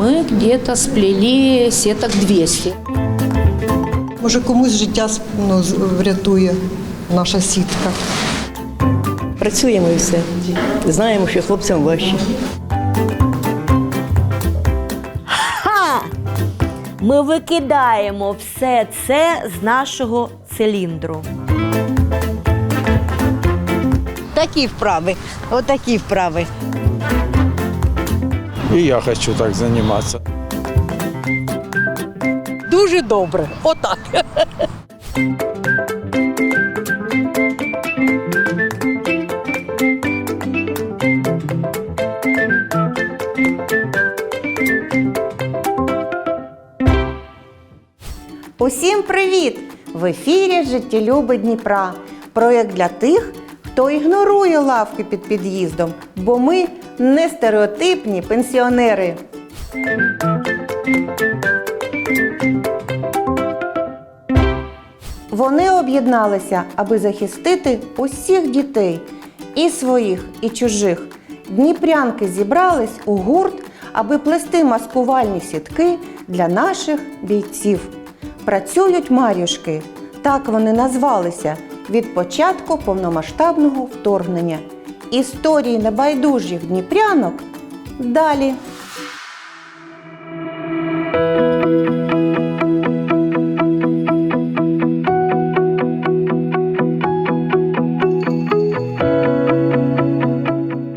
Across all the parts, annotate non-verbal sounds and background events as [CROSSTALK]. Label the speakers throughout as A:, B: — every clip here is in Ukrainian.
A: Мы где-то сплели сеток 200.
B: Може, комусь життя ну, врятує наша сітка.
C: Працюємо і все. Знаємо, що хлопцям важче.
D: Ха! Ми викидаємо все це з нашого циліндру.
C: Такі вправи, отакі вправи.
E: И я хочу так заниматься.
C: Дуже добре. Отак.
F: Усім привіт! В ефірі Життєлюби Дніпра. Проєкт для тих, хто ігнорує лавки під під'їздом, бо ми не стереотипні пенсіонери. Вони об'єдналися, аби захистити усіх дітей, і своїх, і чужих. Дніпрянки зібрались у гурт, аби плести маскувальні сітки для наших бійців. Працюють марюшки, так вони назвалися від початку повномасштабного вторгнення. Історії небайдужих дніпрянок далі.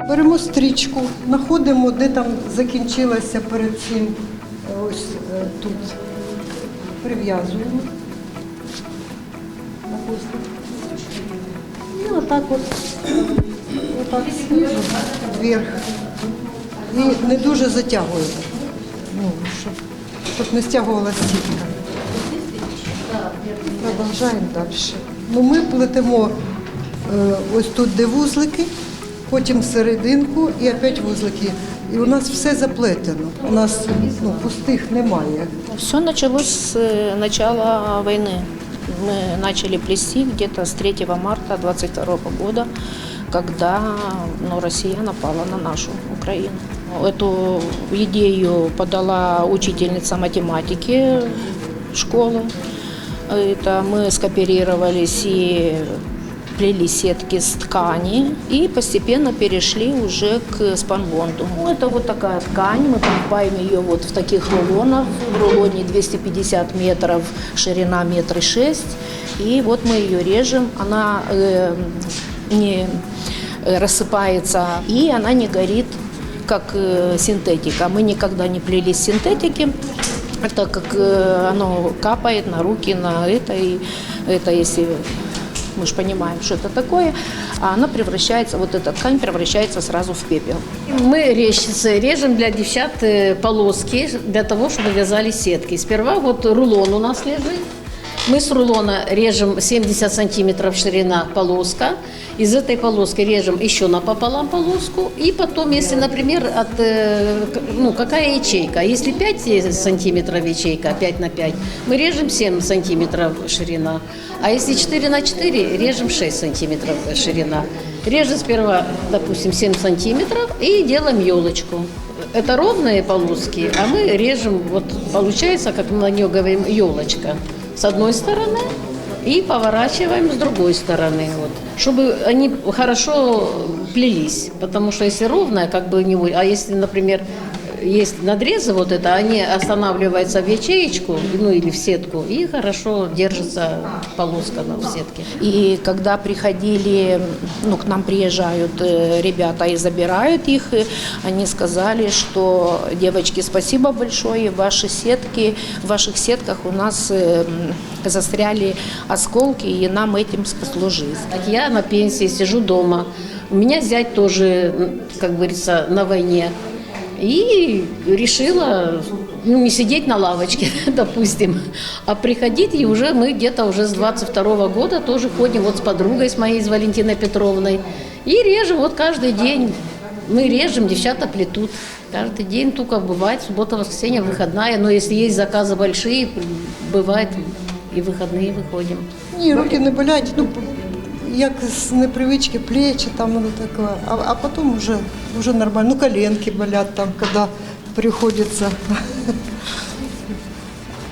B: Беремо стрічку, знаходимо, де там закінчилася перед цим ось е, тут. Прив'язуємо на хвостик. І отак от, отак знизу, вверх. І не дуже затягуємо, ну, щоб, щоб не стягувалася сітка. Продовжуємо далі. Ну, ми плетемо е, ось тут, де вузлики, потім серединку і опять вузлики. І у нас все заплетено. У нас ну, пустих немає.
A: Все началось с э, начала войны Мы начали плести где-то с 3 марта 22 года, когда ну, Россия напала на нашу Украину. Эту идею подала учительница математики школы. Это мы скооперировались и плели сетки с ткани и постепенно перешли уже к спанбонду. Ну, это вот такая ткань, мы покупаем ее вот в таких рулонах. В рулоне 250 метров, ширина метр шесть. И вот мы ее режем, она э, не рассыпается и она не горит, как э, синтетика. Мы никогда не плели синтетики, так как э, оно капает на руки, на это, и это если мы же понимаем, что это такое, а она превращается, вот эта ткань превращается сразу в пепел.
G: Мы резчицы режем для девчат э, полоски для того, чтобы вязали сетки. Сперва вот рулон у нас лежит. Мы с рулона режем 70 сантиметров ширина полоска. Из этой полоски режем еще напополам полоску. И потом, если, например, от, э, ну, какая ячейка. Если 5 сантиметров ячейка, 5 на 5, мы режем 7 сантиметров ширина. А если 4 на 4, режем 6 сантиметров ширина. Режем сперва, допустим, 7 сантиметров и делаем елочку. Это ровные полоски, а мы режем, вот получается, как мы на нее говорим, елочка. С одной стороны и поворачиваем с другой стороны, вот, чтобы они хорошо плелись. Потому что если ровная, как бы не будет, а если, например, есть надрезы вот это, они останавливаются в ячеечку, ну или в сетку, и хорошо держится полоска на сетке.
A: И когда приходили, ну, к нам приезжают э, ребята и забирают их, э, они сказали, что, девочки, спасибо большое, ваши сетки, в ваших сетках у нас э, застряли осколки, и нам этим.
G: Так Я на пенсии сижу дома. У меня зять тоже, как говорится, на войне. И решила ну, не сидеть на лавочке, [LAUGHS] допустим, а приходить, и уже мы где-то уже с 22 года тоже ходим вот с подругой, с моей, с Валентиной Петровной, и режем вот каждый день. Мы режем, девчата плетут. Каждый день только бывает, суббота, воскресенье, выходная. Но если есть заказы большие, бывает и выходные выходим.
B: Ні, руки не болять, ну як з непривички, плечі, там воно таке, а, а потім вже, вже нормально. Ну, коленки болять там, коли приходиться. [LAUGHS]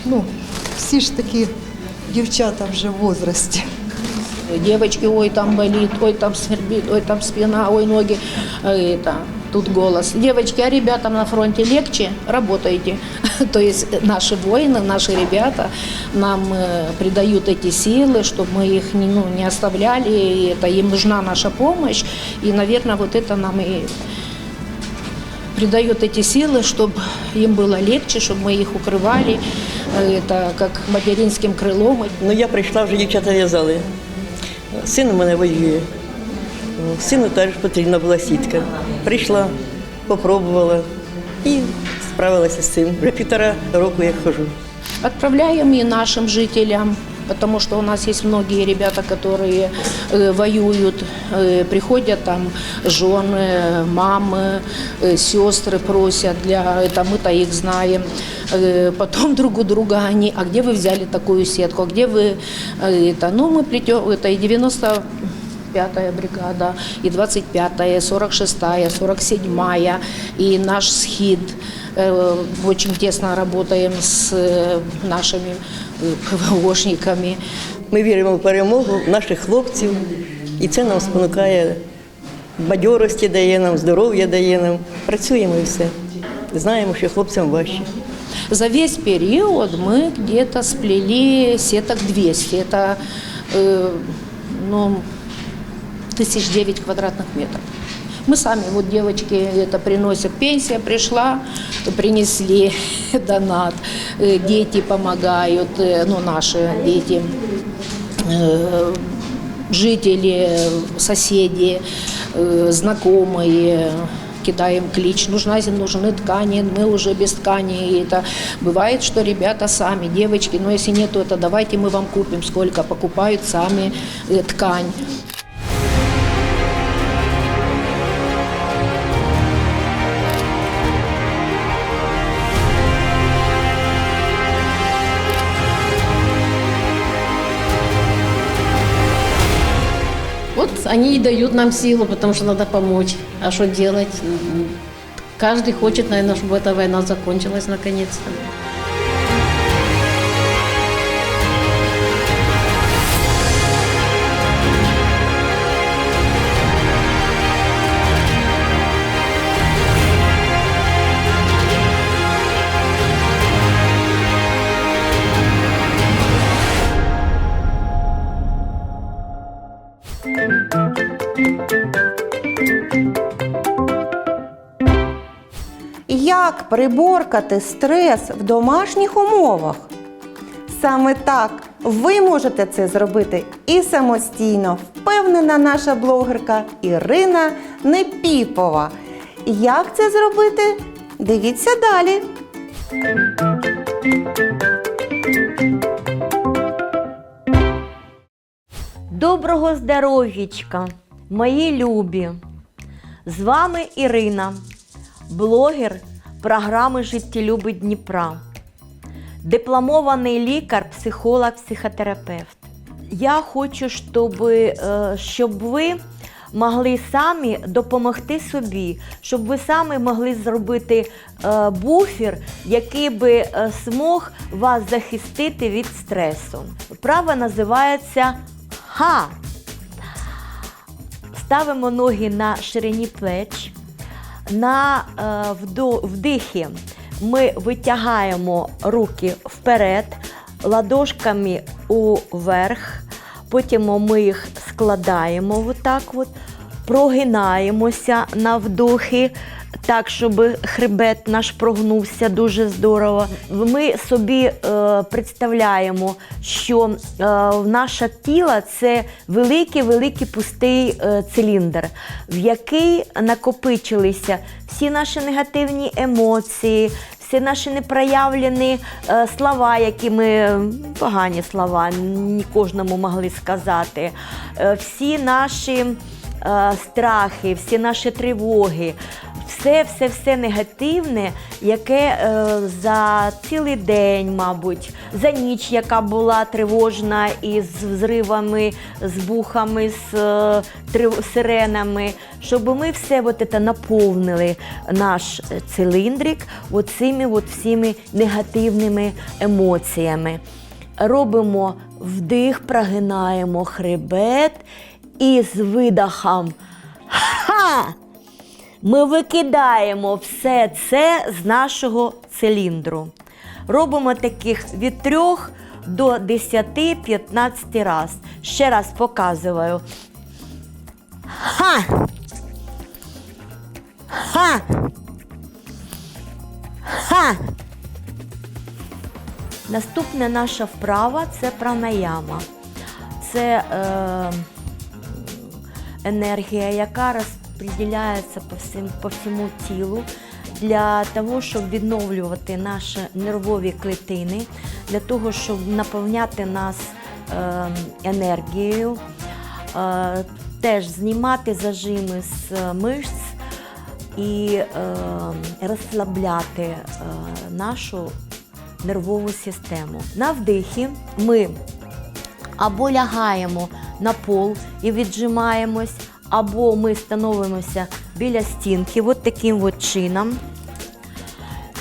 B: Ну, всі ж такі дівчата вже в возрасті.
A: Девочки, ой, там болит, ой, там свербит, ой, там спина, ой, ноги. Э, Это, тут голос. Девочки, а ребятам на фронте легче? Работайте. [LAUGHS] То есть наши воины, наши ребята нам э, придают эти силы, чтобы мы их не, ну, не оставляли. И это им нужна наша помощь. И, наверное, вот это нам и придает эти силы, чтобы им было легче, чтобы мы их укрывали. Э, Это как материнским крылом.
C: Ну я прийшла, вже дівчата в'язали. Син у мене воює Сину теж потрібна була сітка. Прийшла, попробувала і справилася з цим. Вже півтора року як хожу.
A: Отправляем и нашим жителям, потому что у нас есть многие ребята, которые э, воюют, э, приходят там жены, мамы, э, сестры просят для это мы-то их знаем. Э, потом друг [LAUGHS] у друга они, а где вы взяли такую сетку, а где вы э, это, ну мы плетем, это и 90 5-я бригада, и 25-я, 46-я, 47-я, и наш СХИД. Э, Очень тесно работаем с э, нашими э, ПВОшниками.
C: Ми віримо в перемогу наших хлопців, і це нам спонукає бадьорості дає нам, здоров'я дає нам. Працюємо і все. Знаємо, що хлопцям важче.
A: За весь период мы где-то сплели сеток 200. Это э, ну, тысяч девять квадратных метров. Мы сами, вот девочки это приносят, пенсия пришла, принесли [LAUGHS] донат, Э, дети помогают, э, ну наши дети, э, жители, соседи, знакомые, кидаем клич, нужна, нужны ткани, мы уже без ткани. И это бывает, что ребята сами, девочки, но если нету, это давайте мы вам купим, сколько покупают сами ткань.
G: они и дают нам силу, потому что надо помочь. А что делать? М, Каждый хочет, наверное, чтобы эта война закончилась наконец-то.
F: Приборкати стрес в домашніх умовах? Саме так ви можете це зробити і самостійно, впевнена наша блогерка Ірина Непіпова. Як це зробити? Дивіться далі.
D: Доброго здоров'ячка, мої любі! З вами Ірина, блогер програми Життєлюби Дніпра, дипломований лікар, психолог, психотерапевт. Я хочу, щоб, е, щоб ви могли самі допомогти собі, щоб ви самі могли зробити е, буфер, який би е, змог вас захистити від стресу. Вправа називається ха. Ставимо ноги на ширині плеч. На е, вдихі ми витягаємо руки вперед, ладошками уверх, потім ми їх складаємо отак от, прогинаємося на вдохи, так, щоб хребет наш прогнувся дуже здорово. Ми собі е, представляємо, що е, наше тіло це великий-великий пустий е, циліндр, в який накопичилися всі наші негативні емоції, всі наші непроявлені е, слова, які ми погані слова, не кожному могли сказати, е, всі наші е, страхи, всі наші тривоги. Все, все, все негативне, яке е, за цілий день, мабуть, за ніч, яка була тривожна із взривами, з бухами, з е, трив- сиренами, щоб ми все от це наповнили наш е, циліндрик оцими от всіми негативними емоціями. Робимо вдих, прогинаємо хребет і з видохом. Ха! Ми викидаємо все це з нашого циліндру. Робимо таких від 3 до 10-15 раз. Ще раз показую. Ха! Ха! Ха! Наступна наша вправа це пранаяма. Це е, енергія, яка розподіляється по, всім, по всьому тілу для того, щоб відновлювати наші нервові клітини, для того, щоб наповняти нас е, енергією, е, теж знімати зажими з мишць і е, розслабляти е, нашу нервову систему. На вдихі ми або лягаємо на пол і віджимаємось, або ми становимося біля стінки, от таким от чином,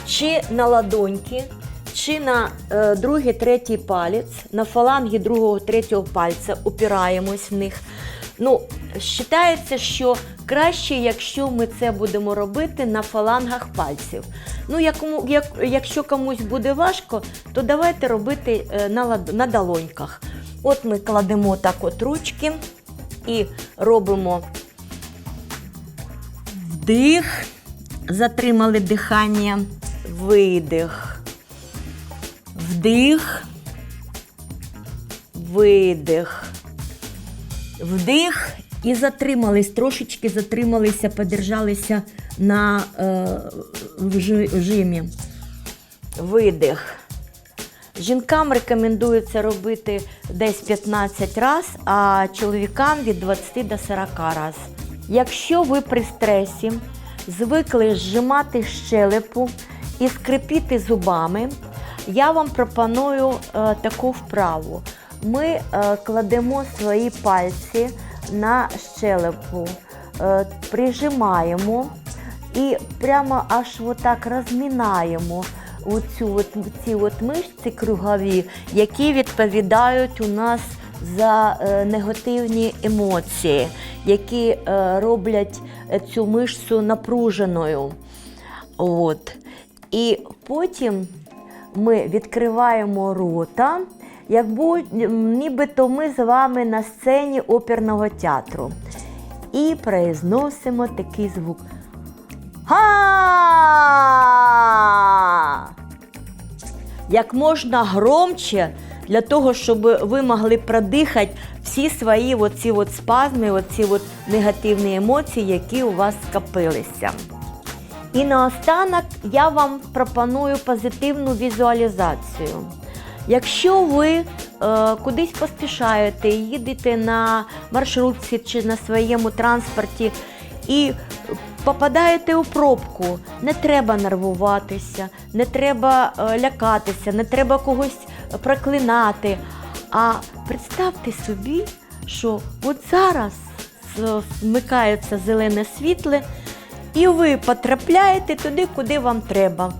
D: чи на ладоньки, чи на е, другий, третій палець, на фаланги другого, третього пальця опираємось в них. Ну, вважається, що краще, якщо ми це будемо робити на фалангах пальців. Ну, якому, як, якщо комусь буде важко, то давайте робити е, на, на долоньках. От ми кладемо так от ручки і робимо вдих, затримали дихання, видих, вдих, видих. Вдих і затримались, трошечки затрималися, подержалися на е, вжи- вжимі. Видих. Жінкам рекомендується робити десь 15 разів, а чоловікам від 20 до 40 разів. Якщо ви при стресі звикли зжимати щелепу і скрипіти зубами, я вам пропоную е, таку вправу. Ми е, кладемо свої пальці на щелепу, е, прижимаємо і прямо аж отак розмінаємо оцю от, ці от мишці кругові, які відповідають у нас за е, негативні емоції, які е, роблять е, цю мишцю напруженою. От. І потім ми відкриваємо рота, як нібито ми з вами на сцені оперного театру. І произносимо такий звук. Га! Як можна громче, для того, щоб ви могли продихати всі свої оці от спазми, оці от негативні емоції, які у вас скопилися. І наостанок я вам пропоную позитивну візуалізацію. Якщо ви е, кудись поспішаєте, їдете на маршрутці чи на своєму транспорті і попадаєте у пробку, не треба нервуватися, не треба е, лякатися, не треба когось проклинати. А представте собі, що от зараз е, вмикається зелене світло, і ви потрапляєте туди, куди вам треба.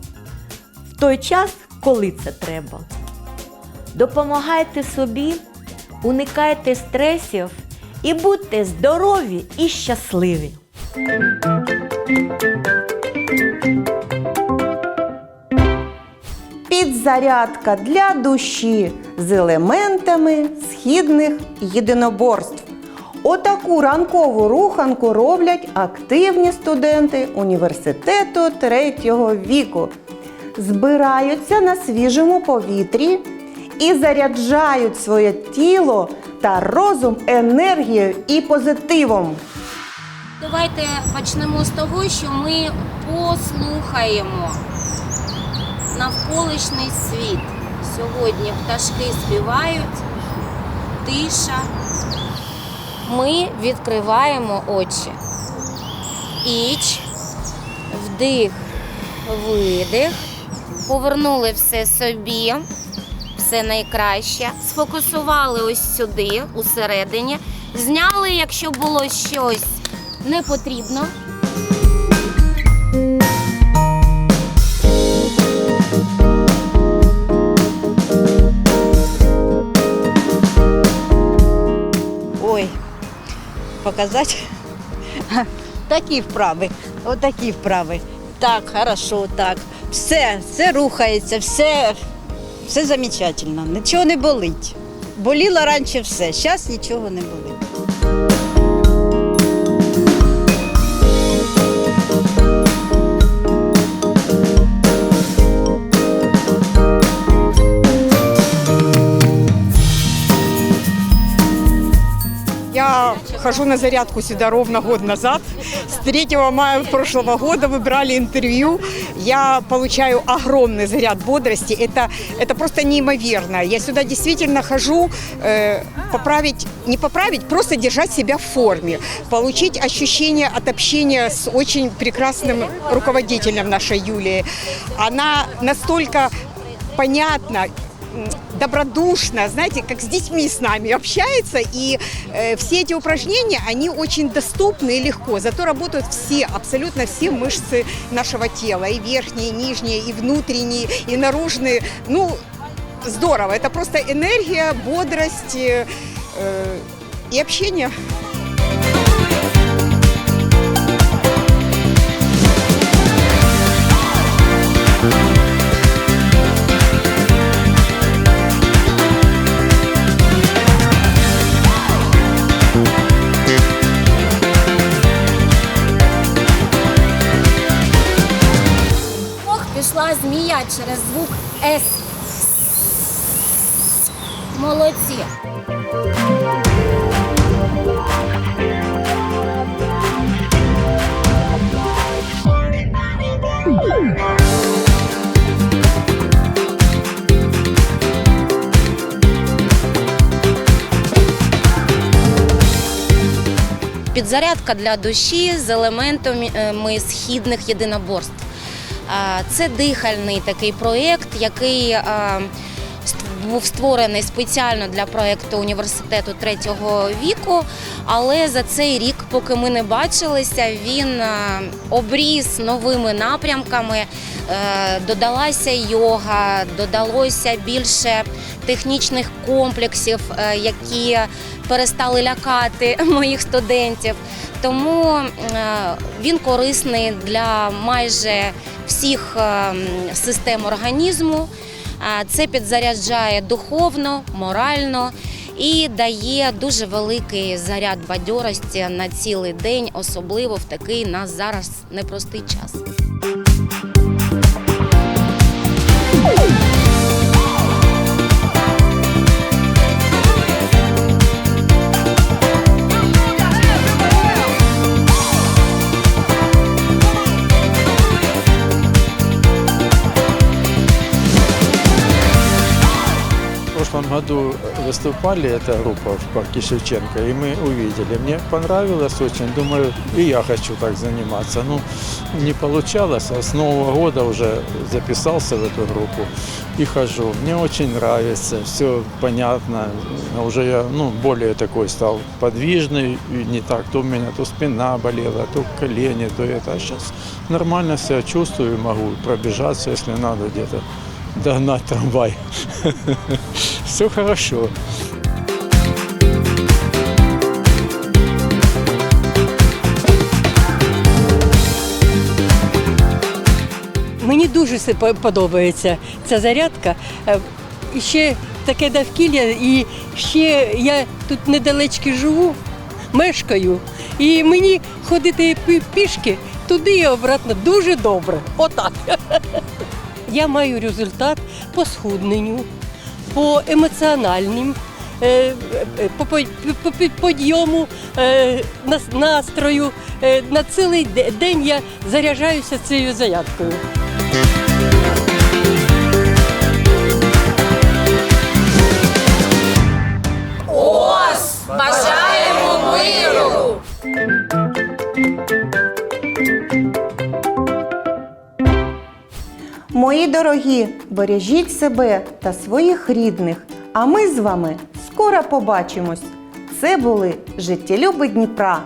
D: В той час, коли це треба. Допомагайте собі, уникайте стресів і будьте здорові і щасливі.
F: Підзарядка для душі з елементами східних єдиноборств. Отаку ранкову руханку роблять активні студенти університету третього віку. Збираються на свіжому повітрі і заряджають своє тіло та розум енергією і позитивом.
H: Давайте почнемо з того, що ми послухаємо навколишній світ. Сьогодні пташки співають, тиша. Ми відкриваємо очі. Іч, Вдих, видих. Повернули все собі, все найкраще. Сфокусували ось сюди, усередині. Зняли, якщо було щось не потрібно.
I: Ой, показати? Такі вправи, отакі вправи. Так, хорошо, так. Все, все рухається, все, все замечательно. Нічого не болить. Боліло раніше все, зараз нічого не болить.
J: Хожу на зарядку сюда ровно год назад. С 3 мая прошлого года вы брали интервью. Я получаю огромный заряд бодрости. Это, это просто неимоверно. Я сюда действительно хожу э, поправить, не поправить, просто держать себя в форме. Получить ощущение от общения с очень прекрасным руководителем нашей Юлии. Она настолько понятно, м, добродушно, знаете, как с детьми с нами общается, и э, все эти упражнения, они очень доступны и легко, зато работают все, абсолютно все мышцы нашего тела, и верхние, и нижние, и внутренние, и наружные, ну, здорово, это просто энергия, бодрость э, э, и общение.
H: Через звук С. Молодці. Підзарядка для душі з елементами східних єдиноборств. Це дихальний такий проєкт, який був створений спеціально для проєкту університету третього віку. Але за цей рік, поки ми не бачилися, він обріз новими напрямками. Е, Додалася йога, додалося більше технічних комплексів, е, які перестали лякати [LAUGHS] моїх студентів. Тому е, він корисний для майже всіх систем організму. Це підзаряджає духовно, морально і дає дуже великий заряд бадьорості на цілий день, особливо в такий нас зараз непростий час.
E: Прошлом году выступали, эта группа в парке Шевченко, и мы увидели. Мне понравилось очень, думаю, и я хочу так заниматься. Ну, не получалось, а с Нового года уже записался в эту группу и хожу. Мне очень нравится, все понятно. Уже я, ну, более такой стал подвижный, и не так, то у меня то спина болела, то колени, то это. А сейчас нормально себя чувствую, могу пробежаться, если надо где-то догнать трамвай. [LAUGHS] Все хорошо.
K: Мені дуже подобається ця зарядка. Е, ще таке довкілля, і ще я тут недалечки живу, мешкаю. І мені ходити пішки туди і обратно дуже добре. Отак. [LAUGHS] Я маю результат по схудненню, по емоціональним, е, е, по підйому е, нас- настрою. На цілий день я заряджаюся цією зарядкою.
F: Дорогі, бережіть себе та своїх рідних. А ми з вами скоро побачимось. Це були життєлюби Дніпра.